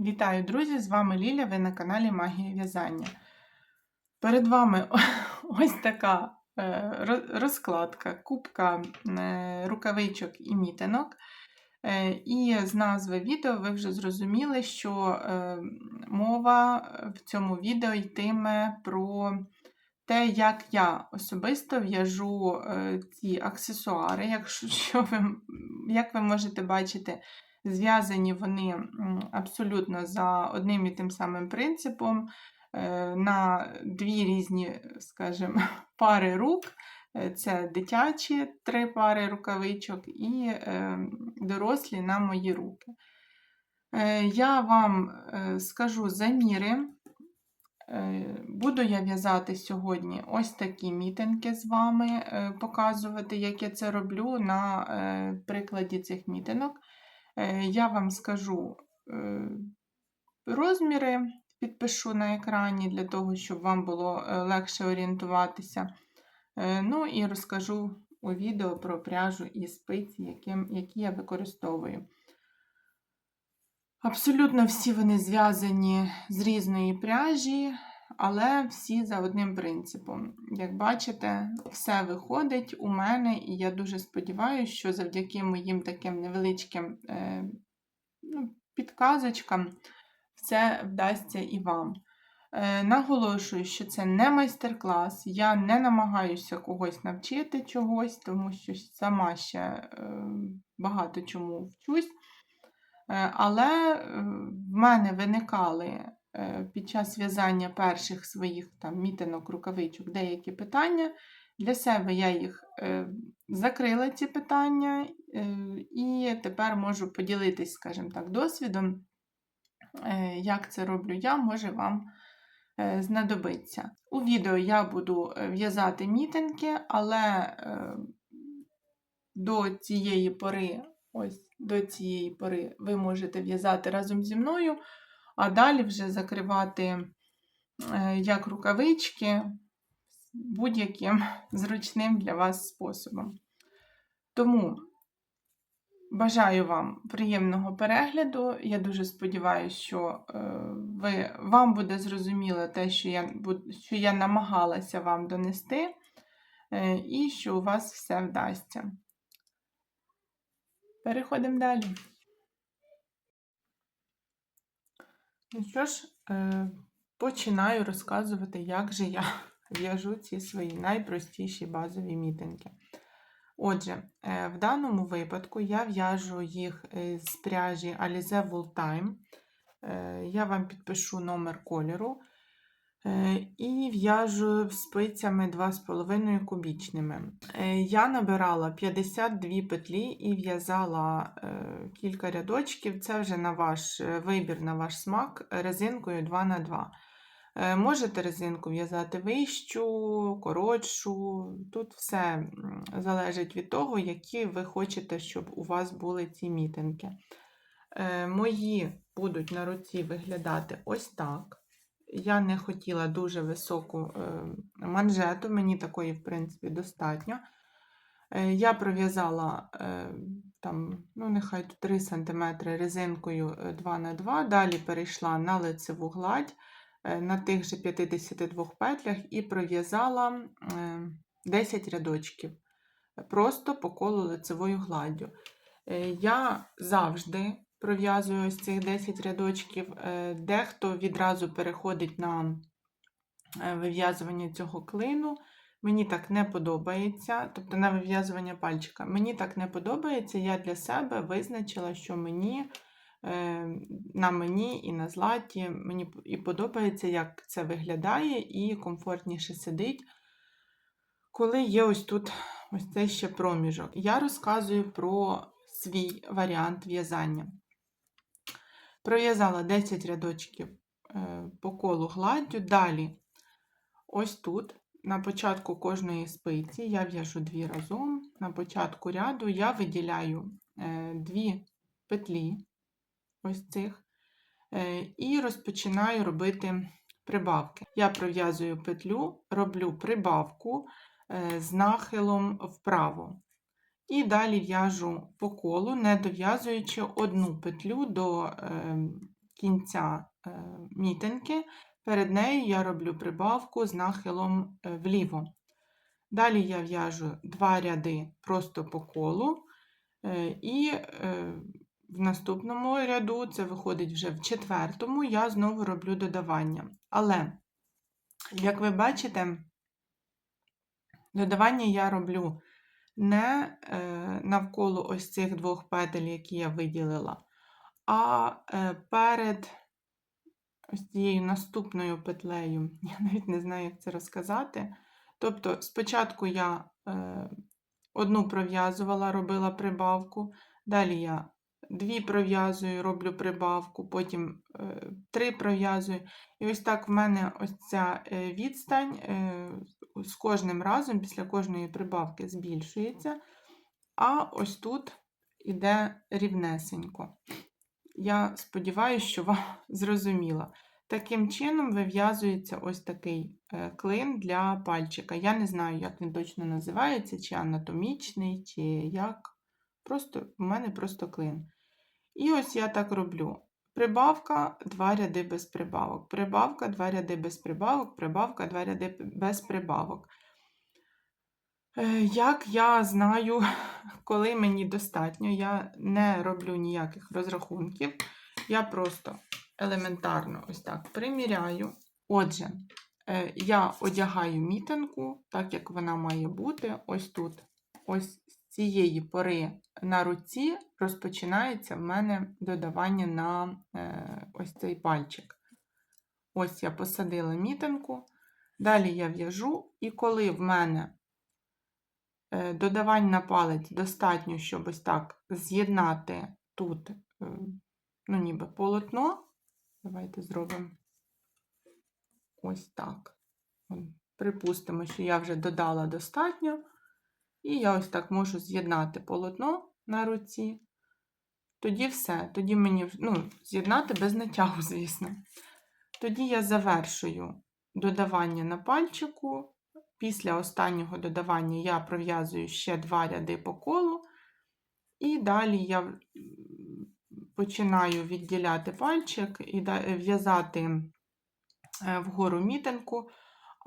Вітаю, друзі! З вами Ліля, ви на каналі Магія В'язання. Перед вами ось така е, розкладка, кубка е, рукавичок і мітинок. Е, І з назви відео ви вже зрозуміли, що мова в цьому відео йтиме про те, як я особисто в'яжу ці аксесуари. Якщо ви, як ви можете бачити, зв'язані вони абсолютно за одним і тим самим принципом е, на дві різні, скажімо, пари рук. Е, Це дитячі три пари рукавичок і е, дорослі на мої руки. Я вам скажу заміри. Буду я в'язати сьогодні ось такі мітинки з вами, показувати, як я це роблю на прикладі цих мітинок. Е, Я вам скажу е, розміри, підпишу на екрані для того, щоб вам було е, легше орієнтуватися. Ну і розкажу у відео про пряжу і спиці, які я використовую. Абсолютно всі вони зв'язані з різної пряжі, але всі за одним принципом. Як бачите, все виходить у мене, і я дуже сподіваюся, що завдяки моїм таким невеличким е, ну, підказочкам все вдасться і вам. Е, наголошую, що це не майстер-клас, я не намагаюся когось навчити чогось, тому що сама ще е, багато чому вчусь. Але в мене виникали під час в'язання перших своїх там, мітинок, рукавичок деякі питання. Для себе я їх е, закрила, ці питання, е, і тепер можу поділитись, скажімо так, досвідом, е, як це роблю я, може вам е, знадобиться. У відео я буду е, в'язати мітинки, але е, до цієї пори, ось до цієї пори ви можете в'язати разом зі мною, а далі вже закривати е, як рукавички будь-яким зручним для вас способом. Тому бажаю вам приємного перегляду. Я дуже сподіваюся, що е, ви, вам буде зрозуміло те, що я, що я намагалася вам донести, е, і що у вас все вдасться. Переходимо далі. Ну що ж, е, починаю розказувати, як же я в'яжу ці свої найпростіші базові мітинги. Отже, е, в даному випадку я в'яжу їх е, з пряжі Alize Wool Time. Я вам підпишу номер кольору. Е, І в'яжу спицями 2,5 кубічними. Е, Я набирала 52 петлі і в'язала е, кілька рядочків. Це вже на ваш вибір, на ваш смак, резинкою 2х2. Е, Можете резинку в'язати вищу, коротшу. Тут все залежить від того, які ви хочете, щоб у вас були ці мітинки. Мої будуть на руці виглядати ось так. Я не хотіла дуже високу е, манжету, мені такої, в принципі, достатньо. Е, Я пров'язала е, там, ну, нехай 3 см резинкою 2х2, далі перейшла на лицеву гладь на тих же 52 петлях і пров'язала е, 10 рядочків просто по колу лицевою гладдю. Я завжди пров'язую ось цих 10 рядочків. Е, Дехто відразу переходить на е, вив'язування цього клину. Мені так не подобається, тобто на вив'язування пальчика. Мені так не подобається. Я для себе визначила, що мені е, на мені і на златі мені і подобається, як це виглядає, і комфортніше сидить, коли є ось тут ось цей ще проміжок. Я розказую про свій варіант в'язання. Пров'язала 10 рядочків е, по колу гладдю. Далі, ось тут, на початку кожної спиці, я в'яжу дві разом. На початку ряду я виділяю е, дві петлі, ось цих, е, і розпочинаю робити прибавки. Я пров'язую петлю, роблю прибавку з нахилом вправо. І далі в'яжу по колу, не дов'язуючи одну петлю до е, кінця е, мітинки. Перед нею я роблю прибавку з нахилом е, вліво. Далі я в'яжу два ряди просто по колу, е, і в наступному ряду, це виходить вже в четвертому, я знову роблю додавання. Але, як ви бачите, додавання я роблю не е, навколо ось цих двох петель, які я виділила, а е, перед ось цією наступною петлею. Я навіть не знаю, як це розказати. Тобто, спочатку я е, одну пров'язувала, робила прибавку, далі я дві пров'язую, роблю прибавку, потім е, три пров'язую. І ось так в мене ось ця е, відстань е, з кожним разом, після кожної прибавки збільшується, а ось тут іде рівнесенько. Я сподіваюся, що вам зрозуміло. Таким чином вив'язується ось такий клин для пальчика. Я не знаю, як він точно називається, чи анатомічний, чи як. Просто в мене просто клин. І ось я так роблю. Прибавка, два ряди без прибавок. Прибавка, два ряди без прибавок, прибавка, два ряди без прибавок. Е, Як я знаю, коли мені достатньо, я не роблю ніяких розрахунків. Я просто елементарно ось так приміряю. Отже, е, я одягаю мітинку, так як вона має бути. Ось тут, ось цієї пори на руці розпочинається в мене додавання на е, ось цей пальчик. Ось я посадила мітинку. Далі я в'яжу, і коли в мене е, додавань на палець достатньо, щоб ось так з'єднати тут, е, ну, ніби полотно, Давайте зробимо ось так. Припустимо, що я вже додала достатньо, і я ось так можу з'єднати полотно на руці. Тоді все. Тоді мені ну, з'єднати без натягу, звісно. Тоді я завершую додавання на пальчику. Після останнього додавання я пров'язую ще два ряди по колу, і далі я починаю відділяти пальчик і в'язати е, вгору мітинку,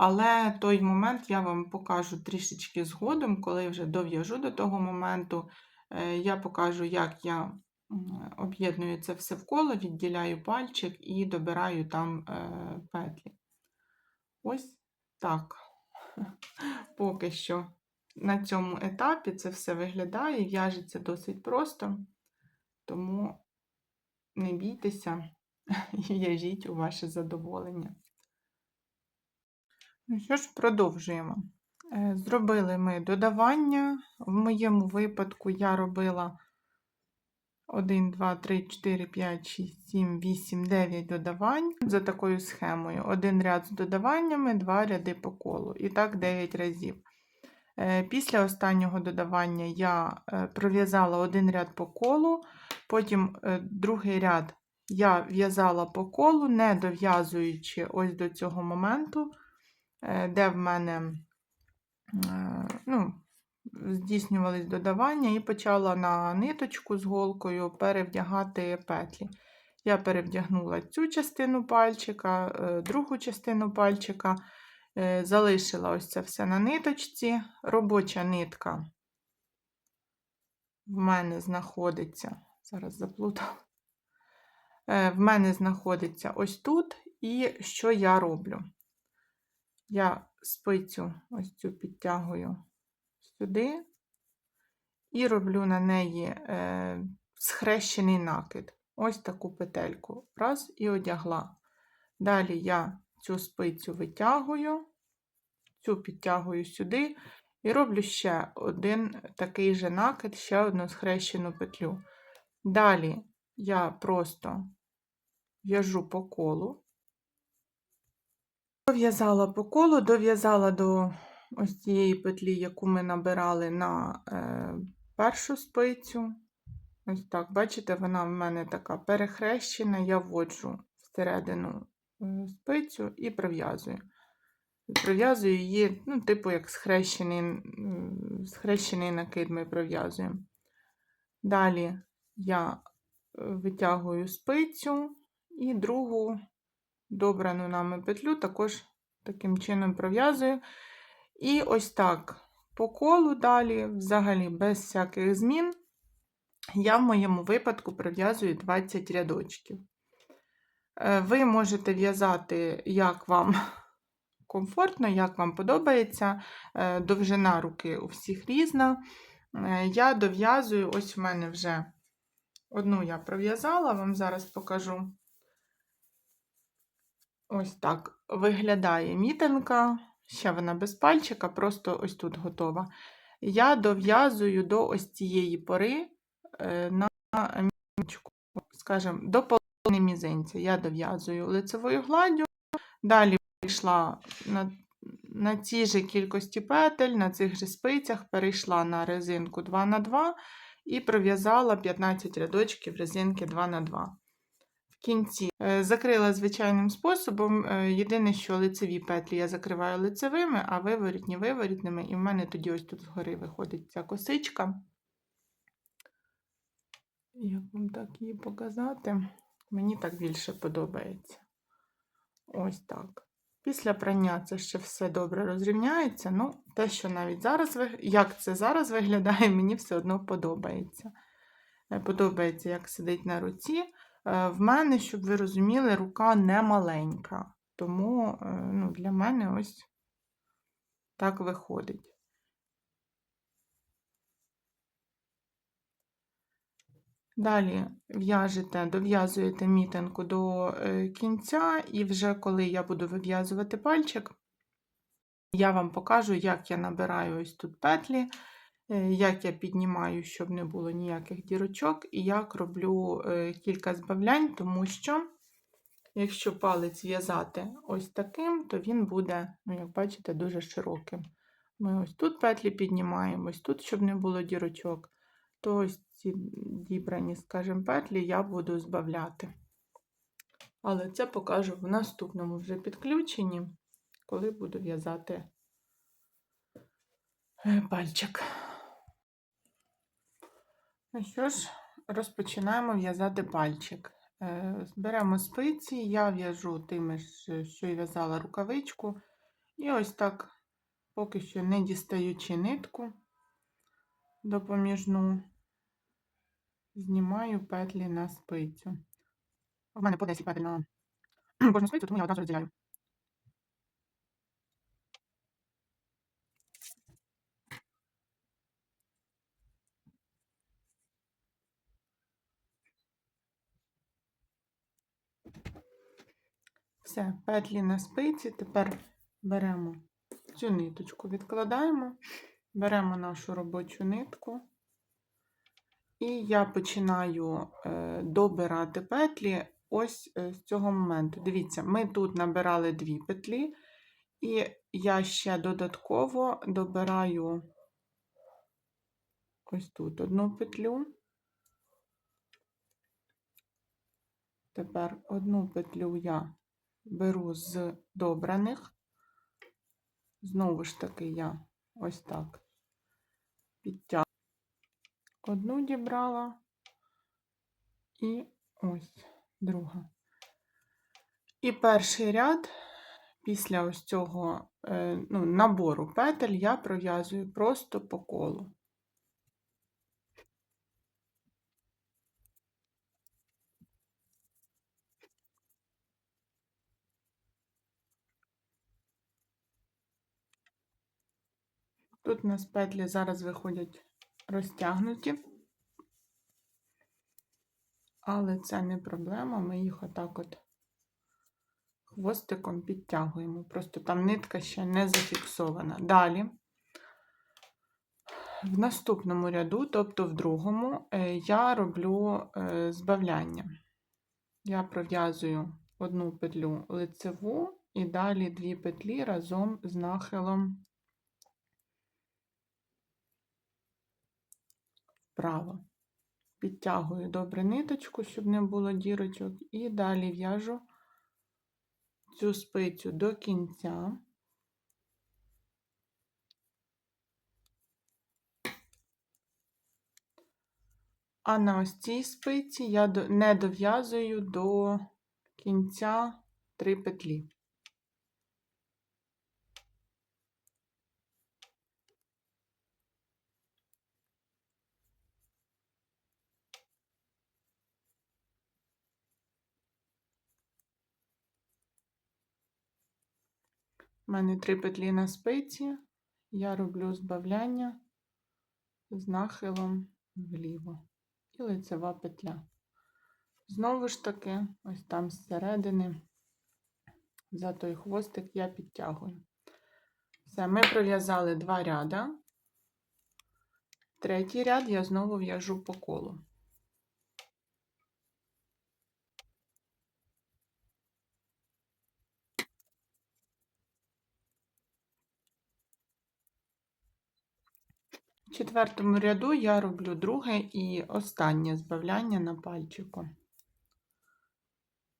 але той момент я вам покажу трішечки згодом, коли вже дов'яжу до того моменту, е, я покажу, як я об'єдную це все в коло, відділяю пальчик і добираю там е, петлі. Ось так. Поки що на цьому етапі це все виглядає, в'яжеться досить просто, тому не бійтеся і в'яжіть у ваше задоволення. Ну що ж, продовжуємо. Е, зробили ми додавання. В моєму випадку я робила 1, 2, 3, 4, 5, 6, 7, 8, 9 додавань за такою схемою. Один ряд з додаваннями, два ряди по колу. І так 9 разів. Е, після останнього додавання я е, пров'язала один ряд по колу, потім другий ряд я в'язала по колу, не дов'язуючи ось до цього моменту, де в мене ну, здійснювались додавання, і почала на ниточку з голкою перевдягати петлі. Я перевдягнула цю частину пальчика, другу частину пальчика. Е, залишила ось це все на ниточці. Робоча нитка в мене знаходиться, зараз заплутала, е, в мене знаходиться ось тут, і що я роблю? Я спицю ось цю підтягую сюди і роблю на неї е, схрещений накид. Ось таку петельку. Раз і одягла. Далі я цю спицю витягую, цю підтягую сюди і роблю ще один такий же накид, ще одну схрещену петлю. Далі я просто в'яжу по колу, дов'язала по колу, дов'язала до ось цієї петлі, яку ми набирали на е, першу спицю. Ось так, бачите, вона в мене така перехрещена, я вводжу всередину Е, спицю і прив'язую. Прив'язую її, ну, типу, як схрещений, схрещений накид ми прив'язуємо. Далі я е, витягую спицю І другу добрану нами петлю також таким чином пров'язую. І ось так по колу далі, взагалі, без всяких змін, я в моєму випадку пров'язую 20 рядочків. Е, Ви можете в'язати, як вам комфортно, як вам подобається. Е, Довжина руки у всіх різна. Е, Я дов'язую, ось в мене вже одну я пров'язала, вам зараз покажу. Ось так виглядає мітинка. Ще вона без пальчика, просто ось тут готова. Я дов'язую до ось цієї пори е, на мітиночку, скажімо, до половини мізинця. Я дов'язую лицевою гладдю. Далі прийшла на, на цій же кількості петель, на цих же спицях, перейшла на резинку 2х2 і пров'язала 15 рядочків резинки 2х2 в кінці е, закрила звичайним способом. е, Єдине, що лицеві петлі я закриваю лицевими, а виворітні виворітними. І в мене тоді ось тут згори виходить ця косичка. Як вам так її показати? Мені так більше подобається. Ось так. Після прання це ще все добре розрівняється. Ну, те, що навіть зараз, як це зараз виглядає, мені все одно подобається. Е, Подобається, як сидить на руці. Е, В мене, щоб ви розуміли, рука не маленька. Тому е, ну, для мене ось так виходить. Далі в'яжете, дов'язуєте мітинку до е, кінця, і вже коли я буду вив'язувати пальчик, я вам покажу, як я набираю ось тут петлі, як я піднімаю, щоб не було ніяких дірочок, і як роблю е, кілька збавлянь, тому що, якщо палець в'язати ось таким, то він буде, ну, як бачите, дуже широким. Ми ось тут петлі піднімаємо, ось тут, щоб не було дірочок, то ось ці дібрані, скажімо, петлі я буду збавляти. Але це покажу в наступному вже підключенні, коли буду в'язати е, пальчик. Ну що ж, розпочинаємо в'язати пальчик. Е, Беремо спиці, я в'яжу тими що й в'язала рукавичку. І ось так, поки що не дістаючи нитку допоміжну, знімаю петлі на спицю. У мене по 10 петель на кожну спицю, тому я одразу розділяю. Все, петлі на спиці. Тепер беремо цю ниточку, відкладаємо, беремо нашу робочу нитку. І я починаю е, добирати петлі ось е, з цього моменту. Дивіться, ми тут набирали дві петлі, і я ще додатково добираю ось тут одну петлю. Тепер одну петлю я беру з добраних. Знову ж таки, я ось так підтягую. Одну дібрала і ось друга. І перший ряд після ось цього е, ну, набору петель я пров'язую просто по колу. Тут у нас петлі зараз виходять розтягнуті, але це не проблема, ми їх отак от хвостиком підтягуємо. Просто там нитка ще не зафіксована. Далі, в наступному ряду, тобто в другому, е, я роблю е, збавляння. Я пров'язую одну петлю лицеву і далі дві петлі разом з нахилом вправо. Підтягую добре ниточку, щоб не було дірочок, і далі в'яжу цю спицю до кінця. А на ось цій спиці я не дов'язую до кінця 3 петлі. У мене три петлі на спиці, я роблю збавляння з нахилом вліво і лицева петля. Знову ж таки, ось там зсередини, за той хвостик я підтягую. Все, ми пров'язали два ряда. Третій ряд я знову в'яжу по колу. В четвертому ряду я роблю друге і останнє збавляння на пальчику.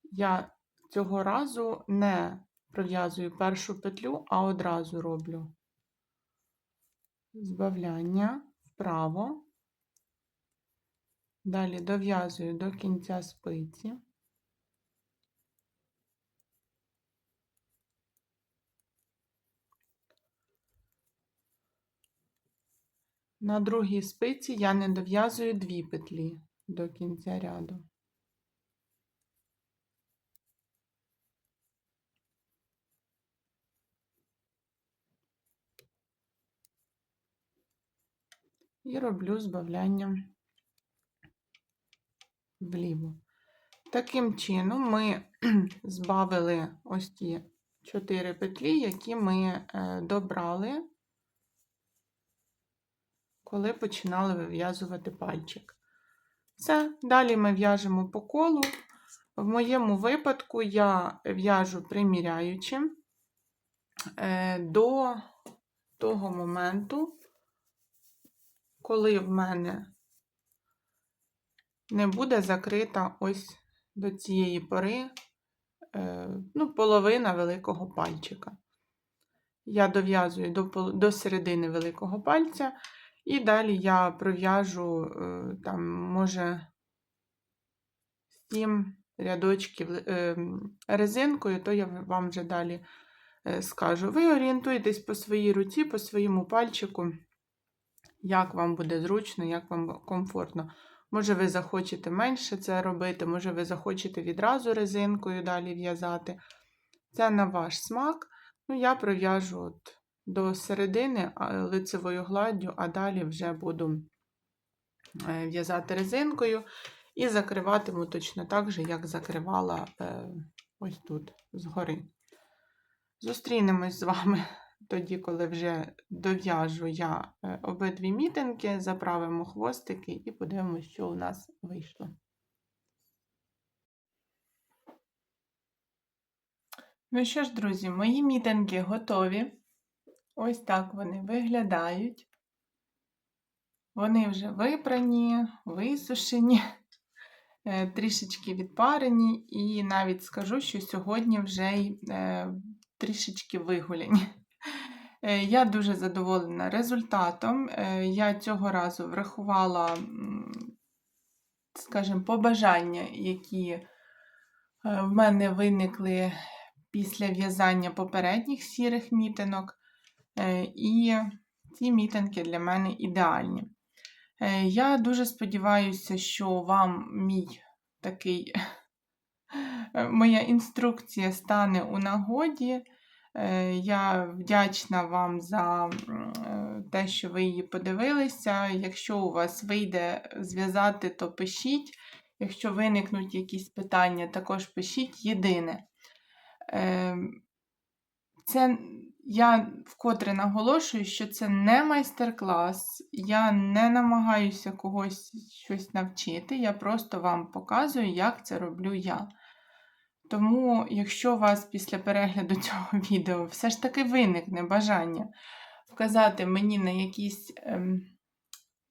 Я цього разу не пров'язую першу петлю, а одразу роблю збавляння вправо, далі дов'язую до кінця спиці. На другій спиці я не дов'язую дві петлі до кінця ряду. І роблю збавляння вліво. Таким чином ми збавили ось ті чотири петлі, які ми е, добрали коли починали вив'язувати пальчик. Все, далі ми в'яжемо по колу. В моєму випадку я в'яжу приміряючи е, до того моменту, коли в мене не буде закрита ось до цієї пори е, ну, половина великого пальчика. Я дов'язую до, до середини великого пальця. І далі я пров'яжу, е, там, може, 7 рядочків е, резинкою, то я вам вже далі е, скажу. Ви орієнтуєтесь по своїй руці, по своєму пальчику, як вам буде зручно, як вам комфортно. Може, ви захочете менше це робити, може, ви захочете відразу резинкою далі в'язати. Це на ваш смак. Ну, я пров'яжу от до середини лицевою гладдю, а далі вже буду е, в'язати резинкою і закриватиму точно так же, як закривала е, ось тут згори. Зустрінемось з вами тоді, коли вже дов'яжу я е, обидві мітинки, заправимо хвостики і подивимося, що у нас вийшло. Ну що ж, друзі, мої мітинги готові. Ось так вони виглядають. Вони вже випрані, висушені, е, трішечки відпарені, і навіть скажу, що сьогодні вже й е, трішечки вигуляні. Е, я дуже задоволена результатом. Я цього разу врахувала, скажімо, побажання, які в мене виникли після в'язання попередніх сірих мітинок. Е, і ці мітинги для мене ідеальні. Е, я дуже сподіваюся, що вам мій такий, моя інструкція стане у нагоді. Е, я вдячна вам за те, що ви її подивилися. Якщо у вас вийде зв'язати, то пишіть. Якщо виникнуть якісь питання, також пишіть єдине. Ем, це я вкотре наголошую, що це не майстер-клас, я не намагаюся когось щось навчити, я просто вам показую, як це роблю я. Тому, якщо у вас після перегляду цього відео все ж таки виникне бажання вказати мені на якісь, ем,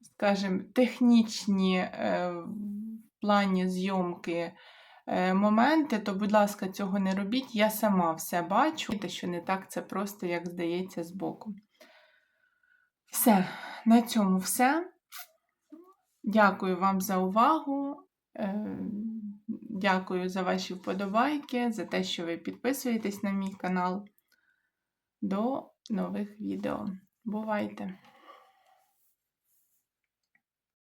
скажімо, технічні е, в плані зйомки моменти, то, будь ласка, цього не робіть. Я сама все бачу, те, що не так це просто, як здається, збоку. Все, на цьому все. Дякую вам за увагу. Е, Дякую за ваші вподобайки, за те, що ви підписуєтесь на мій канал. До нових відео. Бувайте!